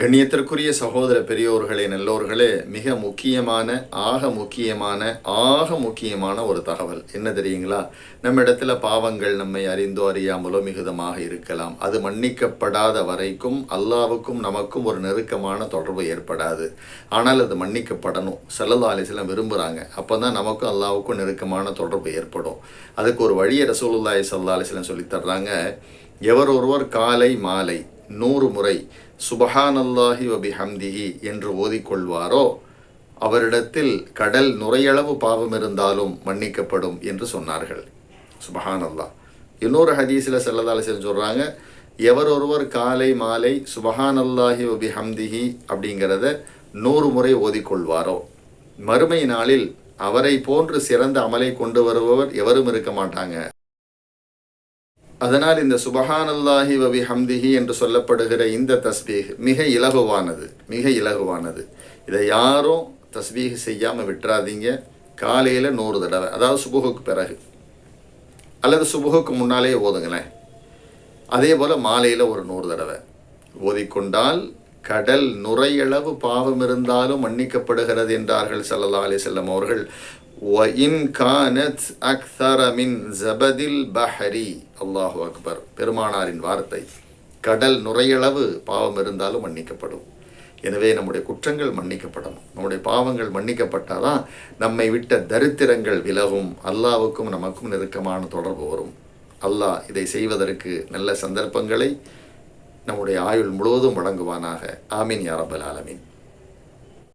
கண்ணியத்திற்குரிய சகோதர பெரியோர்களே நல்லோர்களே மிக முக்கியமான ஆக முக்கியமான ஆக முக்கியமான ஒரு தகவல். என்ன தெரியுங்களா? நம்ம இடத்துல பாவங்கள் நம்மை அறிந்தோ அறியாமலோ மிகுதமாக இருக்கலாம். அது மன்னிக்கப்படாத வரைக்கும் அல்லாவுக்கும் நமக்கும் ஒரு நெருக்கமான தொடர்பு ஏற்படாது. ஆனால் அது மன்னிக்கப்படணும். செல்லல்லா விரும்புகிறாங்க அப்போ தான் நமக்கும் அல்லாவுக்கும் நெருக்கமான தொடர்பு ஏற்படும். அதுக்கு ஒரு வழியை ரசூலுல்லாய் சல்லா சொல்லித்தர்றாங்க எவர் ஒருவர் காலை மாலை நூறு முறை சுபஹானல்லாஹி வபி ஹம்திஹி என்று ஓதிக்கொள்வாரோ அவரிடத்தில் கடல் நுரையளவு பாவம் இருந்தாலும் மன்னிக்கப்படும் என்று சொன்னார்கள். சுபஹானல்லா. இன்னொரு ஹதீஸில் செல்லதால சொல்கிறாங்க எவர் ஒருவர் காலை மாலை சுபஹானல்லாஹி வபி ஹம்திஹி அப்படிங்கிறத நூறு முறை ஓதிக்கொள்வாரோ மறுமை நாளில் அவரை போன்று சிறந்த அமலை கொண்டு வருபவர் எவரும் இருக்க மாட்டாங்க. அதனால் இந்த சுபஹானல்லாஹி வபி ஹம்திஹி என்று சொல்லப்படுகிற இந்த தஸ்பீஹ் மிக இலகுவானது மிக இலகுவானது. இதை யாரும் தஸ்பீஹ் செய்யாமல் விட்டுறாதீங்க. காலையில் நூறு தடவை அதாவது சுபுகுக்கு பிறகு. அல்லது சுபுகுக்கு முன்னாலே ஓதுங்களேன். அதே போல் மாலையில் ஒரு நூறு தடவை. ஓதிக்கொண்டால் கடல் நுரையளவு பாவம் இருந்தாலும் மன்னிக்கப்படுகிறது என்றார்கள் சல்லல்லா அலி செல்லம் அவர்கள். ஒயின் கானத் அக்தரமின் ஜபதில் பஹரி அல்லாஹு அக்பர் பெருமானாரின் வார்த்தை கடல் நுரையளவு பாவம் இருந்தாலும் மன்னிக்கப்படும் எனவே நம்முடைய குற்றங்கள் மன்னிக்கப்படணும். நம்முடைய பாவங்கள் மன்னிக்கப்பட்டாதான் நம்மை விட்ட தரித்திரங்கள் விலகும். அல்லாவுக்கும் நமக்கும் நெருக்கமான தொடர்பு வரும். அல்லாஹ் இதை செய்வதற்கு நல்ல சந்தர்ப்பங்களை நம்முடைய ஆயுள் முழுவதும் வழங்குவானாக. ஆமீன் யாரபல் ஆலமீன்.